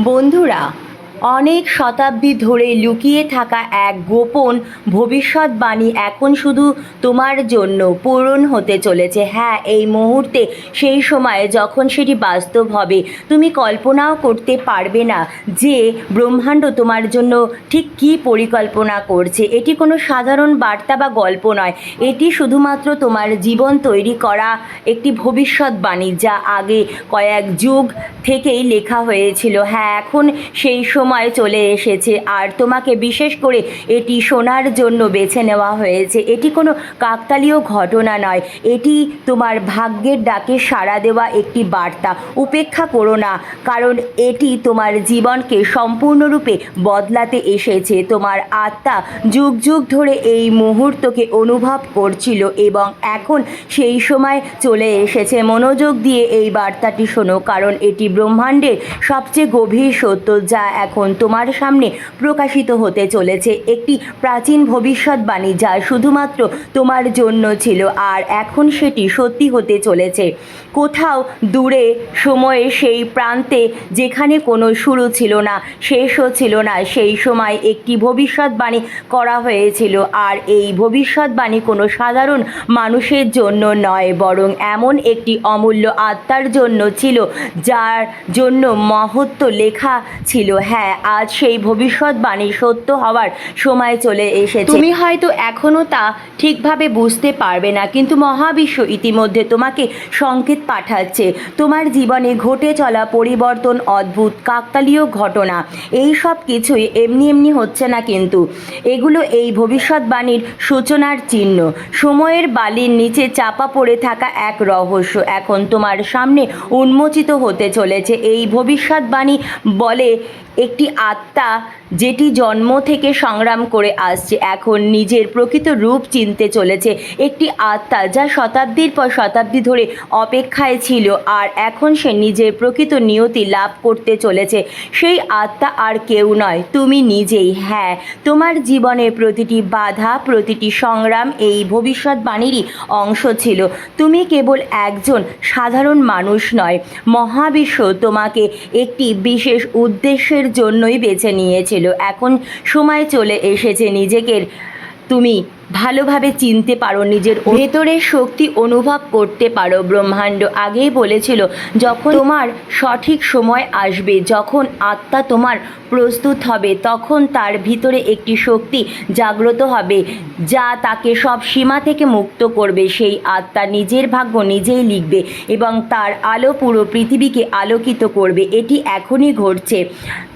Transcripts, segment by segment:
বন্ধুরা অনেক শতাব্দী ধরে লুকিয়ে থাকা এক গোপন ভবিষ্যৎবাণী এখন শুধু তোমার জন্য পূরণ হতে চলেছে। হ্যাঁ এই মুহূর্তে, সেই সময়ে যখন সেটি বাস্তব হবে, তুমি কল্পনাও করতে পারবে না যে ব্রহ্মাণ্ড তোমার জন্য ঠিক কী পরিকল্পনা করছে। এটি কোনো সাধারণ বার্তা বা গল্প নয়। এটি শুধুমাত্র তোমার জীবন তৈরি করা একটি ভবিষ্যৎবাণী যা আগে কয়েক যুগ থেকেই লেখা হয়েছিল। হ্যাঁ এখন সেই সময় চলে এসেছে। আর তোমাকে বিশেষ করে এটি শোনার জন্য বেছে নেওয়া হয়েছে। এটি কোনো কাকতালীয় ঘটনা নয়। এটি তোমার ভাগ্যের ডাকে সাড়া দেওয়া একটি বার্তা। উপেক্ষা করো না, কারণ এটি তোমার জীবনকে সম্পূর্ণরূপে বদলাতে এসেছে। তোমার আত্মা যুগ যুগ ধরে এই মুহূর্তকে অনুভব করছিল এবং এখন সেই সময় চলে এসেছে। মনোযোগ দিয়ে এই বার্তাটি শোনো, কারণ এটি ব্রহ্মাণ্ডের সবচেয়ে গভীর সত্য, যা এখন তোমার সামনে প্রকাশিত হতে চলেছে একটি প্রাচীন ভবিষ্যৎবাণী যা শুধুমাত্র তোমার জন্য ছিল আর এখন সেটি সত্যি হতে চলেছে। কোথাও দূরে সময়ে সেই প্রান্তে যেখানে কোনো শুরু ছিল না, শেষও ছিল না, সেই সময় একটি ভবিষ্যৎবাণী করা হয়েছিল আর এই ভবিষ্যৎবাণী কোনো সাধারণ মানুষের জন্য নয়, বরং এমন একটি অমূল্য আত্মার জন্য ছিল যার জন্য মহত্ব লেখা ছিল। হ্যাঁ আজ সেই ভবিষ্যৎবাণী সত্য হওয়ার সময় চলে এসেছে। তুমি হয়তো এখনও তা ঠিকভাবে বুঝতে পারবে না, কিন্তু মহাবিশ্ব ইতিমধ্যে তোমাকে সংকেত পাঠাচ্ছে। তোমার জীবনে ঘটে চলা পরিবর্তন, অদ্ভুত, কাকতালীয় ঘটনা, এই সব কিছুই এমনি এমনি হচ্ছে না কিন্তু। এগুলো এই ভবিষ্যৎবাণীর সূচনার চিহ্ন। সময়ের বালির নিচে চাপা পড়ে থাকা এক রহস্য এখন তোমার সামনে উন্মোচিত হতে চলেছে। এই ভবিষ্যৎবাণী বলে একটি আত্মা যেটি জন্ম থেকে সংগ্রাম করে আসছে, এখন নিজের প্রকৃত রূপ চিনতে চলেছে। একটি আত্মা যা শতাব্দীর পর শতাব্দী ধরে অপেক্ষায় ছিল, আর এখন সে নিজের প্রকৃত নিয়তি লাভ করতে চলেছে। সেই আত্মা আর কেউ নয়, তুমি নিজেই। হ্যাঁ তোমার জীবনের প্রতিটি বাধা, প্রতিটি সংগ্রাম এই ভবিষ্যৎবাণীরই অংশ ছিল। তুমি কেবল একজন সাধারণ মানুষ নয়, মহাবিশ্ব তোমাকে একটি বিশেষ উদ্দেশ্যের জন্যই বেছে নিয়েছিল এখন সময় চলে এসেছে নিজেকে। তুমি ভালোভাবে চিনতে পারো নিজের ভেতরের শক্তি অনুভব করতে পারো ব্রহ্মাণ্ড। আগেই বলেছিল যখন তোমার সঠিক সময় আসবে যখন আত্মা তোমার প্রস্তুত হবে তখন তার ভিতরে একটি শক্তি জাগ্রত হবে যা তাকে সব সীমা থেকে মুক্ত করবে। সেই আত্মা নিজের ভাগ্য নিজেই লিখবে এবং তার আলো পুরো পৃথিবীকে আলোকিত করবে। এটি এখনই ঘটছে।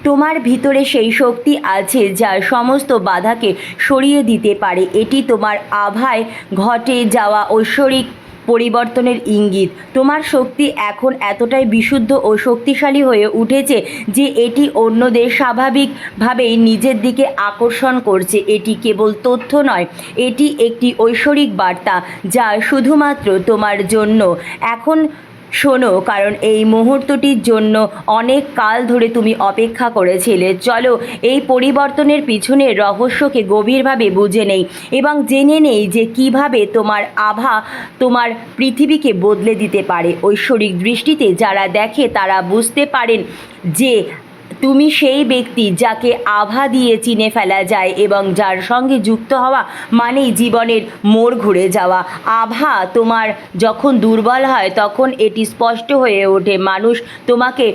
তোমার ভিতরে সেই শক্তি আছে যা সমস্ত বাধাকে সরিয়ে দিতে পারে। এটি তোমার আভায় ঘটে যাওয়া ঐশ্বরিক পরিবর্তনের ইঙ্গিত। তোমার শক্তি এখন এতটাই বিশুদ্ধ ও শক্তিশালী হয়ে উঠেছে যে এটি অন্যদের স্বাভাবিকভাবেই নিজের দিকে আকর্ষণ করছে। এটি কেবল তথ্য নয়, এটি একটি ঐশ্বরিক বার্তা যা শুধুমাত্র তোমার জন্য। এখন শোনো, কারণ এই মুহূর্তটির জন্য অনেক কাল ধরে তুমি অপেক্ষা করেছিলে। চলো, এই পরিবর্তনের পিছনে রহস্যকে গভীরভাবে বুঝে নেই এবং জেনে নেই যে কীভাবে তোমার আভা তোমার পৃথিবীকে বদলে দিতে পারে। ঐশ্বরিক দৃষ্টিতে যারা দেখে তারা বুঝতে পারেন যে তুমি সেই ব্যক্তি যাকে আভা দিয়ে চিনে ফেলা যায় এবং যার সঙ্গে যুক্ত হওয়া মানেই জীবনের মোড় ঘুরে যাওয়া। আভা তোমার যখন দুর্বল হয়, তখন এটি স্পষ্ট হয়ে ওঠে। মানুষ তোমাকে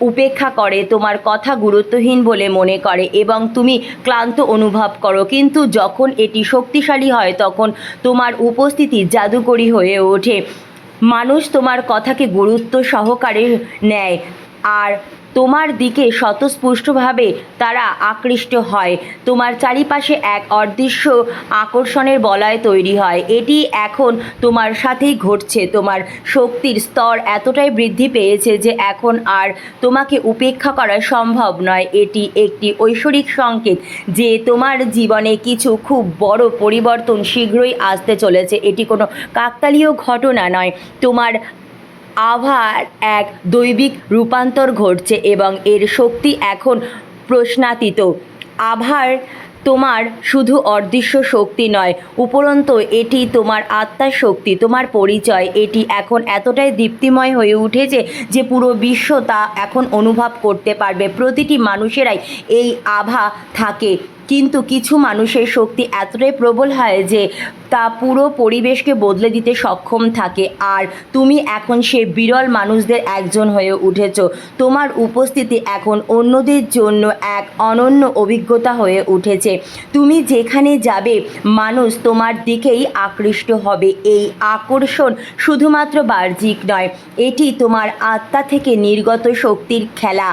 উপেক্ষা করে, তোমার কথা গুরুত্বহীন বলে মনে করে এবং তুমি ক্লান্ত অনুভব করো। কিন্তু যখন এটি শক্তিশালী হয়, তখন তোমার উপস্থিতি জাদুকরী হয়ে ওঠে। মানুষ তোমার কথাকে গুরুত্ব সহকারে নেয়। আর তোমার দিকে স্বতঃস্পুষ্টভাবে তারা আকৃষ্ট হয়। তোমার চারিপাশে এক অদৃশ্য আকর্ষণের বলয় তৈরি হয়। এটি এখন তোমার সাথেই ঘটছে। তোমার শক্তির স্তর এতটাই বৃদ্ধি পেয়েছে যে এখন আর তোমাকে উপেক্ষা করা সম্ভব নয়। এটি একটি ঐশ্বরিক সংকেত যে তোমার জীবনে কিছু খুব বড় পরিবর্তন শীঘ্রই আসতে চলেছে। এটি কোনো কাকতালীয় ঘটনা নয়। তোমার আভার এক দৈবিক রূপান্তর ঘটছে এবং এর শক্তি এখন প্রশ্নাতীত। আভার তোমার শুধু অদৃশ্য শক্তি নয়, উপরন্তু এটি তোমার আত্মার শক্তি, তোমার পরিচয়। এটি এখন এতটাই দীপ্তিময় হয়ে উঠেছে যে পুরো বিশ্ব তা এখন অনুভব করতে পারবে। প্রতিটি মানুষেরাই এই আভা থাকে। কিন্তু কিছু মানুষের শক্তি এতটাই প্রবল হয় যে তা পুরো পরিবেশকে বদলে দিতে সক্ষম থাকে। আর তুমি এখন সে বিরল মানুষদের একজন হয়ে উঠেছ। তোমার উপস্থিতি এখন অন্যদের জন্য এক অনন্য অভিজ্ঞতা হয়ে উঠেছে। তুমি যেখানে যাবে, মানুষ তোমার দিকেই আকৃষ্ট হবে। এই আকর্ষণ শুধুমাত্র বাহ্যিক নয়, এটি তোমার আত্মা থেকে নির্গত শক্তির খেলা।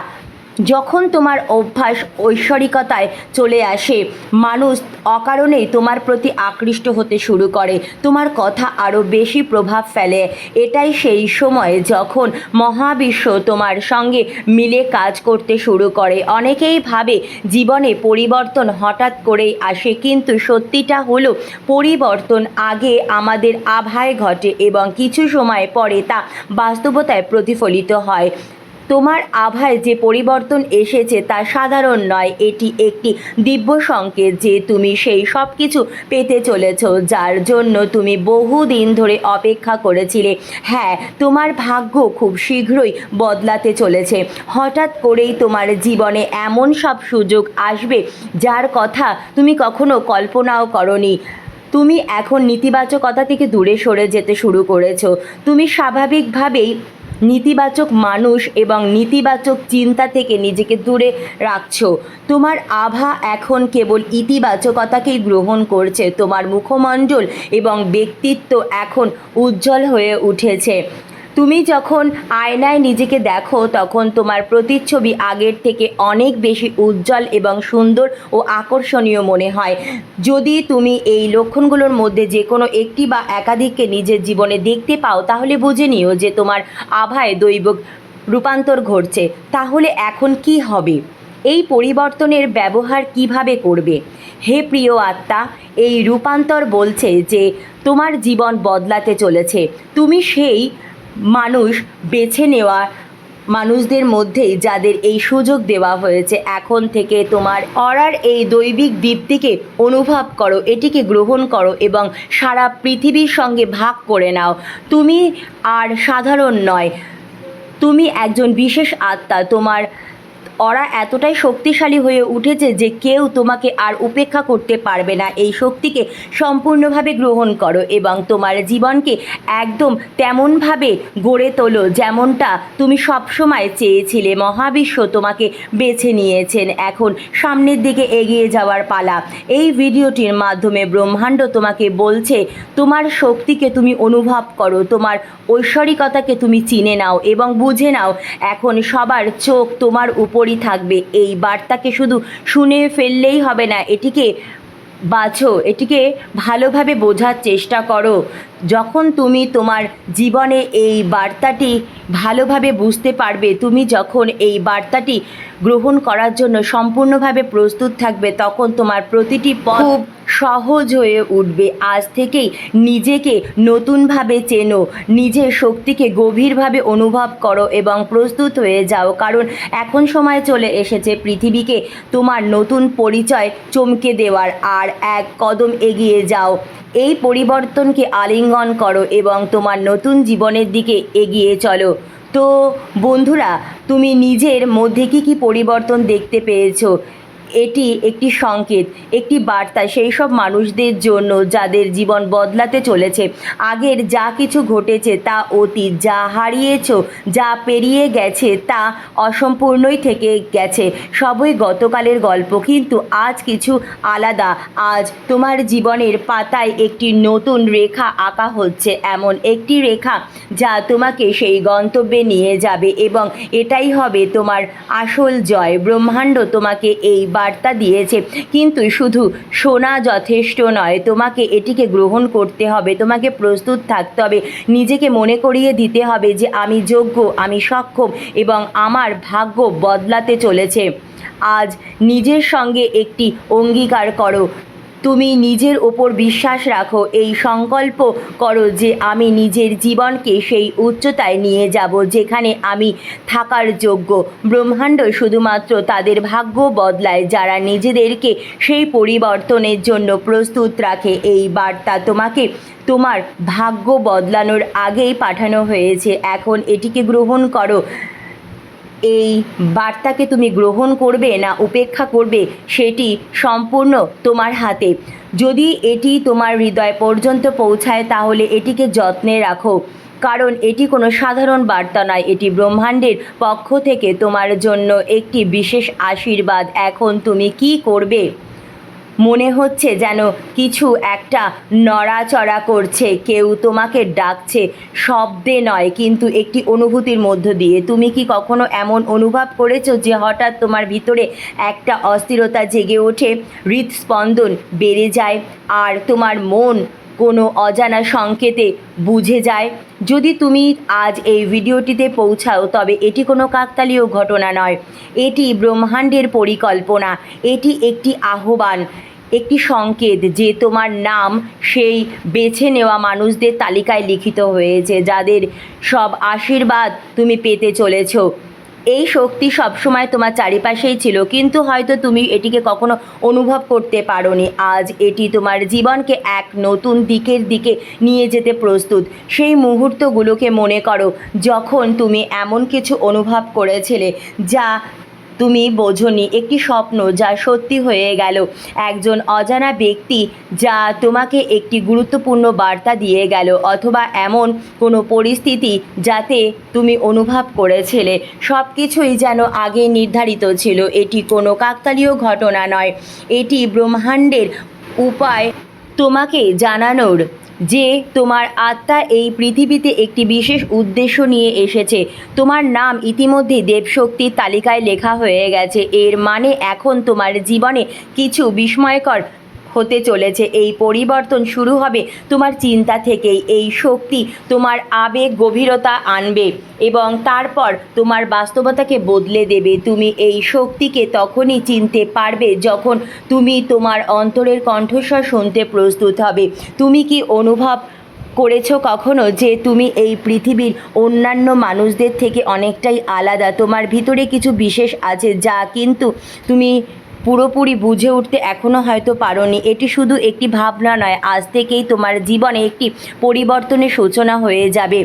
যখন তোমার অভ্যাস ঐশ্বরিকতায় চলে আসে, মানুষ অকারণেই তোমার প্রতি আকৃষ্ট হতে শুরু করে। তোমার কথা আরও বেশি প্রভাব ফেলে। এটাই সেই সময় যখন মহাবিশ্ব তোমার সঙ্গে মিলে কাজ করতে শুরু করে। অনেকেই ভাবে জীবনে পরিবর্তন হঠাৎ করেই আসে, কিন্তু সত্যিটা হলো পরিবর্তন আগে আমাদের আভায় ঘটে এবং কিছু সময় পরে তা বাস্তবতায় প্রতিফলিত হয়। তোমার আভায় যে পরিবর্তন এসেছে তা সাধারণ নয়, এটি একটি দিব্য সংকেত যে তুমি সেই সব কিছু পেতে চলেছ, যার জন্য তুমি বহুদিন ধরে অপেক্ষা করেছিলে। হ্যাঁ তোমার ভাগ্য খুব শীঘ্রই বদলাতে চলেছে। হঠাৎ করেই তোমার জীবনে এমন সব সুযোগ আসবে, যার কথা তুমি কখনো কল্পনাও করনি। তুমি এখন নেতিবাচকতা থেকে দূরে সরে যেতে শুরু করেছ। তুমি স্বাভাবিকভাবেই নেতিবাচক মানুষ এবং নেতিবাচক চিন্তা থেকে নিজেকে দূরে রাখছ। তোমার আভা এখন কেবল ইতিবাচকতাকেই গ্রহণ করছে। তোমার মুখমণ্ডল এবং ব্যক্তিত্ব এখন উজ্জ্বল হয়ে উঠেছে। তুমি যখন আয়নায় নিজেকে দেখো, তখন তোমার প্রতিচ্ছবি আগের থেকে অনেক বেশি উজ্জ্বল এবং সুন্দর ও আকর্ষণীয় মনে হয়। যদি তুমি এই লক্ষণগুলোর মধ্যে যে কোনো একটি বা একাধিককে নিজের জীবনে দেখতে পাও, তাহলে বুঝে নিও যে তোমার আভায় দৈব রূপান্তর ঘটছে। তাহলে এখন কি হবে? এই পরিবর্তনের ব্যবহার কীভাবে করবে? হে প্রিয় আত্মা, এই রূপান্তর বলছে যে তোমার জীবন বদলাতে চলেছে। তুমি সেই মানুষ বেছে নেওয়া মানুষদের মধ্যেই যাদের এই সুযোগ দেওয়া হয়েছে, এখন থেকে তোমার অরার এই দৈবিক দীপ্তিকে অনুভব করো, এটিকে গ্রহণ করো এবং সারা পৃথিবীর সঙ্গে ভাগ করে নাও। তুমি আর সাধারণ নয়, তুমি একজন বিশেষ আত্মা, তোমার ওরা এতটাই শক্তিশালী হয়ে উঠেছে যে কেউ তোমাকে আর উপেক্ষা করতে পারবে না। এই শক্তিকে সম্পূর্ণভাবে গ্রহণ করো এবং তোমার জীবনকে একদম তেমনভাবে গড়ে তোলো যেমনটা তুমি সবসময় চেয়েছিলে। মহাবিশ্ব তোমাকে বেছে নিয়েছেন। এখন সামনের দিকে এগিয়ে যাওয়ার পালা। এই ভিডিওটির মাধ্যমে ব্রহ্মাণ্ড তোমাকে বলছে, তোমার শক্তিকে তুমি অনুভব করো, তোমার ঐশ্বরিকতাকে তুমি চিনে নাও এবং বুঝে নাও। এখন সবার চোখ তোমার উপরই থাকবে। এই বার্তাকে শুধু শুনে ফেললেই হবে না, এটিকে বাছো এটিকে ভালোভাবে বোঝার চেষ্টা করো। যখন তুমি তোমার জীবনে এই বার্তাটি ভালোভাবে বুঝতে পারবে তুমি যখন এই বার্তাটি গ্রহণ করার জন্য সম্পূর্ণভাবে প্রস্তুত থাকবে তখন তোমার প্রতিটি পথ খুব সহজ হয়ে উঠবে। আজ থেকেই নিজেকে নতুনভাবে চেনো নিজের শক্তিকে গভীরভাবে অনুভব করো এবং প্রস্তুত হয়ে যাও। কারণ এখন সময় চলে এসেছে পৃথিবীকে তোমার নতুন পরিচয় চমকে দেওয়ার। আর এক কদম এগিয়ে যাও। এই পরিবর্তনকে আলিঙ্গন করো এবং তোমার নতুন জীবনের দিকে এগিয়ে চলো। তো বন্ধুরা, তুমি নিজের মধ্যে কি কি পরিবর্তন দেখতে পেয়েছ? এটি একটি সংকেত, একটি বার্তা সেই সব মানুষদের জন্য যাদের জীবন বদলাতে চলেছে। আগের যা কিছু ঘটেছে তা অতীত, যা হারিয়েছ, যা পেরিয়ে গেছে তা অসম্পূর্ণই থেকে গেছে। সবই গতকালের গল্প, কিন্তু আজ কিছু আলাদা। আজ তোমার জীবনের পাতায় একটি নতুন রেখা আঁকা হচ্ছে, এমন একটি রেখা যা তোমাকে সেই গন্তব্যে নিয়ে যাবে এবং এটাই হবে তোমার আসল জয়। ব্রহ্মাণ্ড তোমাকে এই বার্তা দিয়েছে। কিন্তু শুধু শোনা যথেষ্ট নয়, তোমাকে এটিকে গ্রহণ করতে হবে, তোমাকে প্রস্তুত থাকতে হবে, নিজেকে মনে করিয়ে দিতে হবে যে আমি যোগ্য, আমি সক্ষম এবং আমার ভাগ্য বদলাতে চলেছে। আজ নিজের সঙ্গে একটি অঙ্গীকার করো তুমি নিজের ওপর বিশ্বাস রাখো, এই সংকল্প করো যে আমি নিজের জীবনকে সেই উচ্চতায় নিয়ে যাব যেখানে আমি থাকার যোগ্য। ব্রহ্মাণ্ড শুধুমাত্র তাদের ভাগ্য বদলায়, যারা নিজেদেরকে সেই পরিবর্তনের জন্য প্রস্তুত রাখে। এই বার্তা তোমাকে তোমার ভাগ্য বদলানোর আগেই পাঠানো হয়েছে। এখন এটিকে গ্রহণ করো। এই বার্তাকে তুমি গ্রহণ করবে না উপেক্ষা করবে, সেটি সম্পূর্ণ তোমার হাতে। যদি এটি তোমার হৃদয় পর্যন্ত পৌঁছায়, তাহলে এটিকে যত্নে রাখো। কারণ এটি কোনো সাধারণ বার্তা নয়, এটি ব্রহ্মাণ্ডের পক্ষ থেকে তোমার জন্য একটি বিশেষ আশীর্বাদ। এখন তুমি কি করবে? মনে হচ্ছে যেন কিছু একটা নড়াচড়া করছে। কেউ তোমাকে ডাকছে। শব্দে নয়, কিন্তু একটি অনুভূতির মধ্য দিয়ে। তুমি কি কখনো এমন অনুভব করেছ যে হঠাৎ তোমার ভিতরে একটা অস্থিরতা জেগে ওঠে? হৃদস্পন্দন বেড়ে যায়, আর তোমার মন কোনো অজানা সংকেতে বুঝে যায়। যদি তুমি আজ এই ভিডিওটিতে পৌঁছাও, তবে এটি কোনো কাকতালীয় ঘটনা নয়। এটি ব্রহ্মাণ্ডের পরিকল্পনা। এটি একটি আহ্বান, একটি সংকেত যে তোমার নাম সেই বেছে নেওয়া মানুষদের তালিকায় লিখিত হয়েছে, যাদের সব আশীর্বাদ তুমি পেতে চলেছো। এই শক্তি সবসময় তোমার চারিপাশেই ছিল, কিন্তু হয়তো তুমি এটিকে কখনো অনুভব করতে পারোনি। আজ এটি তোমার জীবনকে এক নতুন দিকের দিকে নিয়ে যেতে প্রস্তুত। সেই মুহূর্তগুলোকে মনে করো, যখন তুমি এমন কিছু অনুভব করেছিলে, যা তুমি বোঝনি একটি স্বপ্ন যা সত্যি হয়ে গেল। একজন অজানা ব্যক্তি যা তোমাকে একটি গুরুত্বপূর্ণ বার্তা দিয়ে গেল, অথবা এমন কোনো পরিস্থিতি যাতে তুমি অনুভব করেছিলে। সব কিছুই যেন আগে নির্ধারিত ছিল, এটি কোনো কাকতালীয় ঘটনা নয়। এটি ব্রহ্মাণ্ডের উপায় তোমাকে জানানোর যে তোমার আত্মা এই পৃথিবীতে একটি বিশেষ উদ্দেশ্য নিয়ে এসেছে। তোমার নাম ইতিমধ্যে দেবশক্তির তালিকায় লেখা হয়ে গেছে। এর মানে এখন তোমার জীবনে কিছু বিস্ময়কর হতে চলেছে। এই পরিবর্তন শুরু হবে। তোমার চিন্তা থেকেই এই শক্তি তোমার আবেগ গভীরতা আনবে এবং তারপর তোমার বাস্তবতাকে বদলে দেবে। তুমি এই শক্তিকে তখনই চিনতে পারবে যখন তুমি তোমার অন্তরের কণ্ঠস্বর শুনতে প্রস্তুত হবে। তুমি কি অনুভব করেছ কখনো যে তুমি এই পৃথিবীর অন্যান্য মানুষদের থেকে অনেকটাই আলাদা? তোমার ভিতরে কিছু বিশেষ আছে যা কিন্তু তুমি পুরোপুরি বুঝে উঠতে এখনও হয়তো পারোনি। এটি শুধু একটি ভাবনা নয়, আজ থেকেই তোমার জীবনে একটি পরিবর্তনের সূচনা হয়ে যাবে।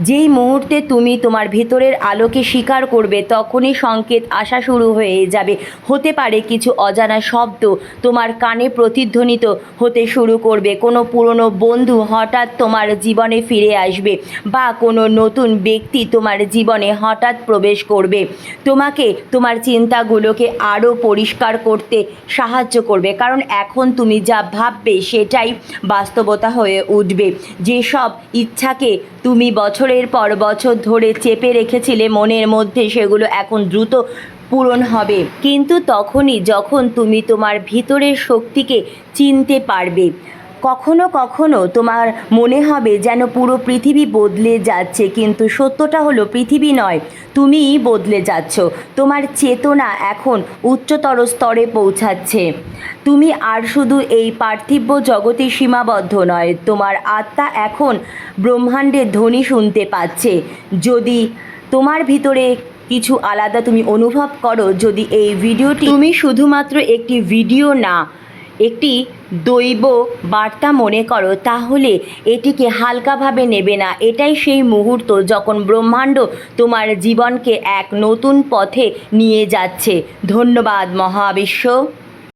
যেই মুহূর্তে তুমি তোমার ভেতরের আলোকে স্বীকার করবে, তখনই সংকেত আসা শুরু হয়ে যাবে। হতে পারে কিছু অজানা শব্দ তোমার কানে প্রতিধ্বনিত হতে শুরু করবে। কোনো পুরনো বন্ধু হঠাৎ তোমার জীবনে ফিরে আসবে বা কোনো নতুন ব্যক্তি তোমার জীবনে হঠাৎ প্রবেশ করবে। তোমাকে তোমার চিন্তাগুলোকে আরও পরিষ্কার করতে সাহায্য করবে। কারণ এখন তুমি যা ভাববে সেটাই বাস্তবতা হয়ে উঠবে। যেসব ইচ্ছাকে তুমি বছরের পর বছর ধরে চেপে রেখেছিলে মনের মধ্যে সেগুলো এখন দ্রুত পূরণ হবে। কিন্তু তখনই যখন তুমি তোমার ভিতরের শক্তিকে চিনতে পারবে কখনো কখনো তোমার মনে হবে যেন পুরো পৃথিবী বদলে যাচ্ছে, কিন্তু সত্যটা হলো পৃথিবী নয়, তুমিই বদলে যাচ্ছ। তোমার চেতনা এখন উচ্চতর স্তরে পৌঁছাচ্ছে। তুমি আর শুধু এই পার্থিব জগতে সীমাবদ্ধ নয়, তোমার আত্মা এখন ব্রহ্মাণ্ডের ধ্বনি শুনতে পাচ্ছে। যদি তোমার ভিতরে কিছু আলাদা তুমি অনুভব করো, যদি এই ভিডিওটি তুমি শুধুমাত্র একটি ভিডিও না একটি দৈব বার্তা মনে করো, তাহলে এটিকে হালকাভাবে নেবে না। এটাই সেই মুহূর্ত যখন ব্রহ্মাণ্ড তোমার জীবনকে এক নতুন পথে নিয়ে যাচ্ছে। ধন্যবাদ মহাবিশ্ব।